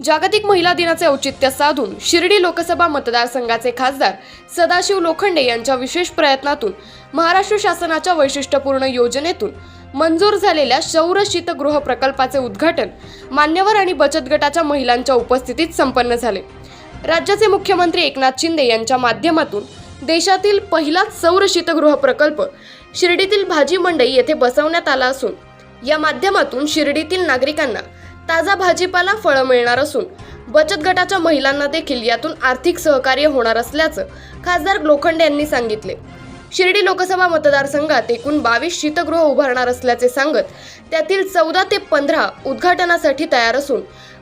जागतिक महिला दिनाचे औचित्य साधून शिर्डी लोकसभा मतदारसंघाचे खासदार सदाशिव लोखंडे यांच्या विशेष प्रयत्नातून महाराष्ट्र शासनाच्या वैशिष्ट्यपूर्ण योजनेतून मंजूर झालेल्या शौर शीतगृह प्रकल्पाचे उद्घाटन मान्यवर आणि बचत गटाच्या महिलांच्या उपस्थितीत संपन्न झाले. राज्याचे मुख्यमंत्री एकनाथ शिंदे यांच्या माध्यमातून देशातील पहिलाच सौर शीतगृह प्रकल्प शिर्डीतील भाजी मंडई येथे बसवण्यात आला असून या माध्यमातून शिर्डीतील नागरिकांना ताजा भाजीपाला फळं मिळणार असून बचत गटाच्या महिलांना देखील यातून आर्थिक सहकार्य होणार असल्याचं खासदार लोखंडे यांनी सांगितले. शिर्डी लोकसभा मतदारसंघात एकूण बावीस शीतगृह उभारणार असल्याचे सांगत त्यातील चौदा ते पंधरा उद्घाटनासाठी तयार असून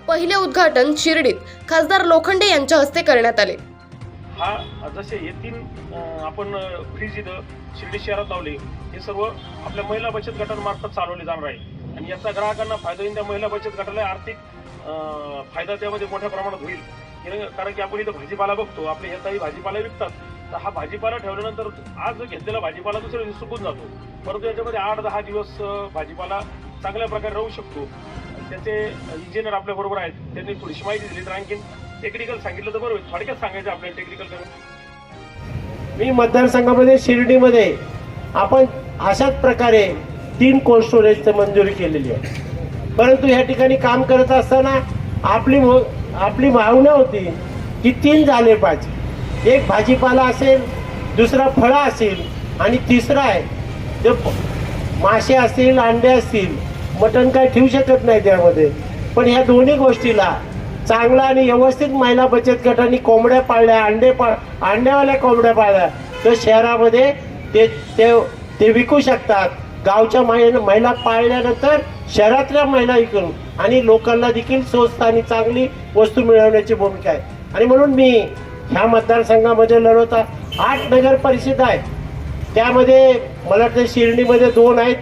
पहिले उद्घाटन शिर्डीत खासदार लोखंडे यांच्या हस्ते करण्यात आले. हा जसे हे तीन आपण फ्रीज इथं शिर्डी शहरात लावले हे सर्व आपल्या महिला बचत गटांमार्फत चालवले जाणार आहे आणि याचा ग्राहकांना फायदा होईल. त्या महिला बचत गटाला आर्थिक फायदा त्यामध्ये मोठ्या प्रमाणात होईल. कारण की आपण इथं भाजीपाला बघतो आपले हे भाजीपाला विकतात. तर हा भाजीपाला ठेवल्यानंतर आज घेतलेला भाजीपाला दुसऱ्या दिवशी सुकून जातो. परंतु याच्यामध्ये आठ दहा दिवस भाजीपाला चांगल्या प्रकारे राहू शकतो. त्याचे इंजिनियर आपल्या बरोबर आहेत. त्यांनी थोडीशी माहिती दिली तर आणखीन टेक्निकल सांगितलं तर बरोबर होईल. थोडक्यात सांगायचं आपल्याला टेक्निकल मी मतदारसंघामध्ये शिर्डीमध्ये आपण अशाच प्रकारे तीन कोल्ड स्टोरेजची मंजुरी केलेली आहे. परंतु या ठिकाणी काम करत असताना आपली मो- आपली भावना होती की तीन झाले पाहिजे. एक भाजीपाला असेल दुसरा फळं असेल आणि तिसरा आहे. ते मासे असतील अंडे असतील मटण काय ठेवू शकत नाही त्यामध्ये. पण ह्या दोन्ही गोष्टीला चांगला आणि व्यवस्थित महिला बचत गटांनी कोंबड्या पाळल्या अंडे पा अंड्यावाल्या कोंबड्या पाळल्या तर शहरामध्ये ते ते ते विकू शकतात. गावच्या महिला महिला पाळल्यानंतर शहरातल्या महिला करू आणि लोकांना देखील स्वस्त आणि चांगली वस्तू मिळवण्याची भूमिका आहे. आणि म्हणून मी ह्या मतदारसंघामध्ये लढवता आठ नगर परिषद आहे त्यामध्ये मला वाटतं शिर्डीमध्ये दोन आहेत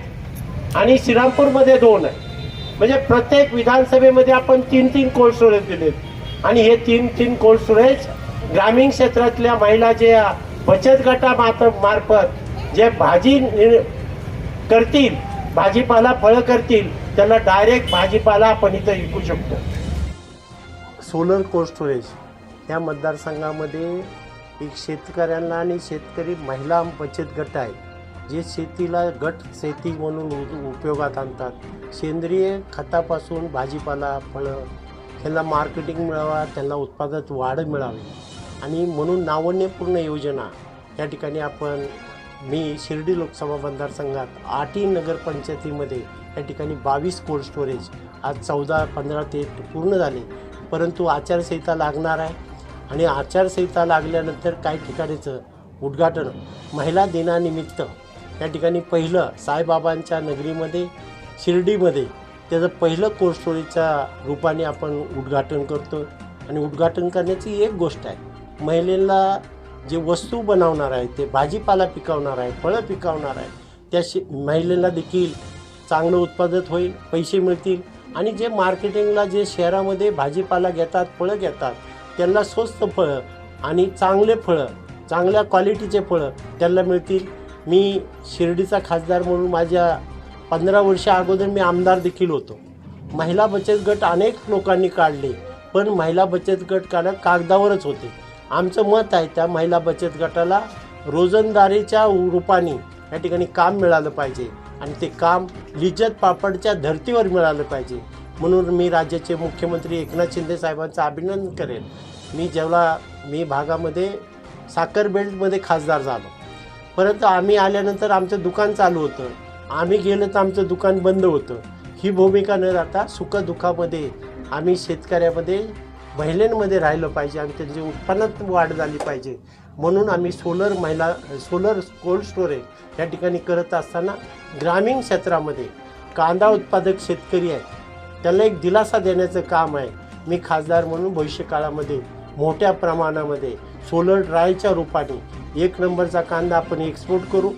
आणि श्रीरामपूरमध्ये दोन आहेत. म्हणजे प्रत्येक विधानसभेमध्ये आपण तीन तीन कोल्ड स्टोरेज दिलेत? आणि हे तीन तीन कोल्ड स्टोरेज ग्रामीण क्षेत्रातल्या महिला जे बचत गटा मार्फत जे भाजी नि- करतील भाजीपाला फळं करतील त्याला डायरेक्ट भाजीपाला आपण इथं विकू शकतो. सोलर कोल्ड स्टोरेज या मतदारसंघामध्ये एक शेतकऱ्यांना आणि शेतकरी महिला बचत गट आहे जे शेतीला गट शेती म्हणून उपयोगात आणतात. सेंद्रिय खतापासून भाजीपाला फळं त्यांना मार्केटिंग मिळावा त्यांना उत्पादनात वाढ मिळावी. आणि म्हणून नावण्यपूर्ण योजना या ठिकाणी आपण मी शिर्डी लोकसभा मतदारसंघात आठही नगरपंचायतीमध्ये या ठिकाणी बावीस कोल्ड स्टोरेज आज चौदा पंधरा ते पूर्ण झाले. परंतु आचारसंहिता लागणार आहे आणि आचारसंहिता लागल्यानंतर काही ठिकाणीचं उद्घाटन महिला दिनानिमित्त या ठिकाणी पहिलं साईबाबांच्या नगरीमध्ये शिर्डीमध्ये त्याचं पहिलं कोल्ड स्टोरेजच्या रूपाने आपण उद्घाटन करतो आणि उद्घाटन करण्याची एक गोष्ट आहे महिलेला जे वस्तू बनवणार आहे ते भाजीपाला पिकवणार आहे फळं पिकवणार आहे त्या शे महिलेला देखील चांगलं उत्पादन होईल पैसे मिळतील. आणि जे मार्केटिंगला जे शहरामध्ये भाजीपाला घेतात फळं घेतात त्यांना स्वस्त फळं आणि चांगले फळं चांगल्या क्वालिटीचे फळं त्यांना मिळतील. मी शिर्डीचा खासदार म्हणून माझ्या पंधरा वर्षा अगोदर मी आमदार देखील होतो. महिला बचत गट अनेक लोकांनी काढले पण महिला बचत गट काढ कागदावरच होते. आमचं मत आहे त्या महिला बचत गटाला रोजंदारीच्या रूपाने या ठिकाणी काम मिळालं पाहिजे आणि ते काम लिज्जत पापडच्या धर्तीवर मिळालं पाहिजे. म्हणून मी राज्याचे मुख्यमंत्री एकनाथ शिंदे साहेबांचं अभिनंदन करेन मी जेव्हा मी भागामध्ये साखर बेल्टमध्ये खासदार झालो. परंतु आम्ही आल्यानंतर आमचं दुकान चालू होतं. आम्ही गेलो तर आमचं दुकान बंद होतं. ही भूमिका न राहता सुखदुःखामध्ये आम्ही शेतकऱ्यामध्ये महिलांमध्ये राहिलं पाहिजे आणि त्यांची उत्पन्नात वाढ झाली पाहिजे. म्हणून आम्ही सोलर महिला सोलर कोल्ड स्टोरेज या ठिकाणी करत असताना ग्रामीण क्षेत्रामध्ये कांदा उत्पादक शेतकरी आहेत. त्याला एक दिलासा देण्याचं काम आहे. मी खासदार म्हणून भविष्यकाळामध्ये मोठ्या प्रमाणामध्ये सोलर ड्रायच्या रूपाने एक नंबरचा कांदा आपण एक्सपोर्ट करू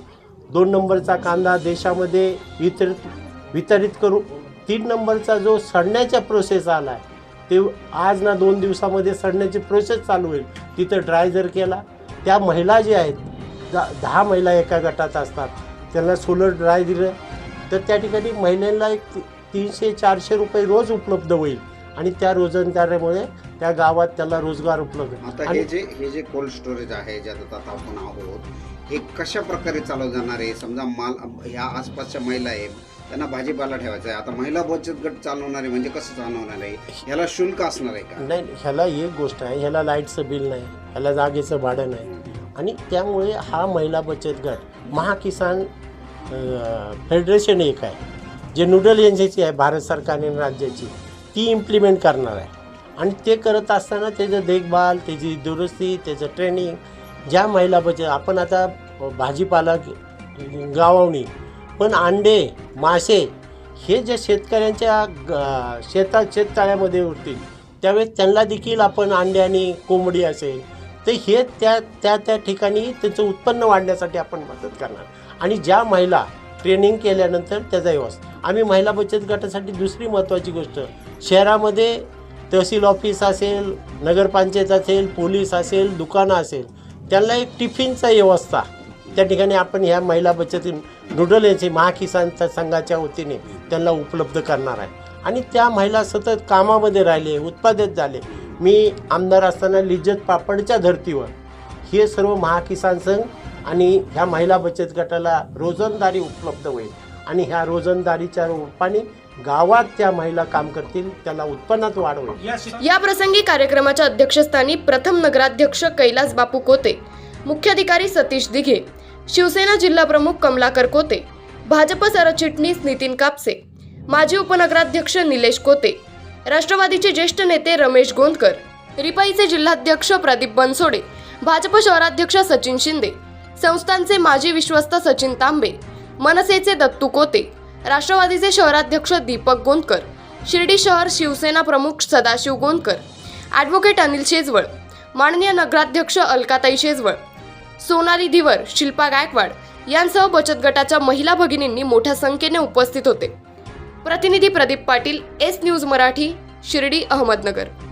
दोन नंबरचा कांदा देशामध्ये वितरित वितरित करू तीन नंबरचा जो सडण्याचा प्रोसेस आला आहे ते आज ना दोन दिवसामध्ये सडण्याची प्रोसेस चालू होईल. तिथं ड्राय जर केला त्या महिला ज्या आहेत दहा महिला एका गटात असतात. त्यांना सोलर ड्राय दिलं तर त्या ठिकाणी महिलांना एक तीनशे चारशे रुपये रोज उपलब्ध होईल. आणि त्या रोजंदारीमुळे त्या गावात त्याला रोजगार उपलब्ध हे जे हे जे कोल्ड स्टोरेज आहे ज्यात आता आपण आहोत हे कशा प्रकारे चालव जाणार आहे? समजा माल ह्या आसपासच्या महिला आहेत त्यांना भाजीपाला ठेवायचा आहे. आता महिला बचत गट चालवणार आहे म्हणजे कसं चालवणार आहे? ह्याला शुल्क असणार आहे का? नाही ह्याला एक गोष्ट आहे. ह्याला लाईटचं बिल नाही. ह्याला जागेचं भाडं नाही. आणि त्यामुळे हा महिला बचत गट महाकिसान फेडरेशन एक आहे. जे नूडल एजन्सी आहे भारत सरकारने राज्याची ती इम्प्लिमेंट करणार आहे. आणि ते करत असताना त्याचं देखभाल त्याची दुरुस्ती त्याचं ट्रेनिंग ज्या महिला बचत आपण आता भाजीपाला गावावणी पण अंडे मासे हे जे शेतकऱ्यांच्या ग- शेतात शेततळ्यामध्ये उरतील त्यावेळेस त्यांना देखील आपण अंडे आणि कोंबडी असेल तर हे त्या त्या त्या ठिकाणी त्यांचं उत्पन्न वाढण्यासाठी आपण मदत करणार. आणि ज्या महिला ट्रेनिंग केल्यानंतर त्याचा व्यवस्था आम्ही महिला बचत गटासाठी दुसरी महत्त्वाची गोष्ट शहरामध्ये तहसील ऑफिस असेल नगरपंचायत असेल पोलीस असेल दुकानं असेल त्यांना एक टिफिनचा व्यवस्था त्या ठिकाणी आपण ह्या महिला बचत नूडल यांची महाकिसानच्या संघाच्या वतीने त्यांना उपलब्ध करणार आहे. आणि त्या महिला सतत कामामध्ये राहिले उत्पादित झाले. मी आमदार असताना लिज्जत पापडच्या धर्तीवर हे सर्व महाकिसान संघ आणि ह्या महिला बचत गटाला रोजंदारी उपलब्ध होईल. आणि ह्या रोजंदारीच्या रूपाने गावात त्या महिला काम करतील त्याला उत्पन्नात वाढ होईल. या प्रसंगी कार्यक्रमाच्या अध्यक्षस्थानी प्रथम नगराध्यक्ष कैलास बापू कोते मुख्याधिकारी सतीश दिघे शिवसेना जिल्हा प्रमुख कमलाकर कोते भाजप सरचिटणीस नितीन कापसे माजी उपनगराध्यक्ष निलेश कोते राष्ट्रवादीचे ज्येष्ठ नेते रमेश गोंदकर रिपाईचे जिल्हाध्यक्ष प्रदीप बनसोडे भाजप शहराध्यक्ष सचिन शिंदे संस्थांचे माजी विश्वस्त सचिन तांबे मनसेचे दत्तू कोते राष्ट्रवादीचे शहराध्यक्ष दीपक गोंदकर शिर्डी शहर शिवसेना प्रमुख सदाशिव गोंदकर ॲडव्होकेट अनिल शेजवळ माननीय नगराध्यक्ष अलकाताई शेजवळ सोनाली धिवर शिल्पा गायकवाड यांसह बचत गटाच्या महिला भगिनींनी मोठ्या संख्येने उपस्थित होते. प्रतिनिधी प्रदीप पाटील एस न्यूज मराठी शिर्डी अहमदनगर.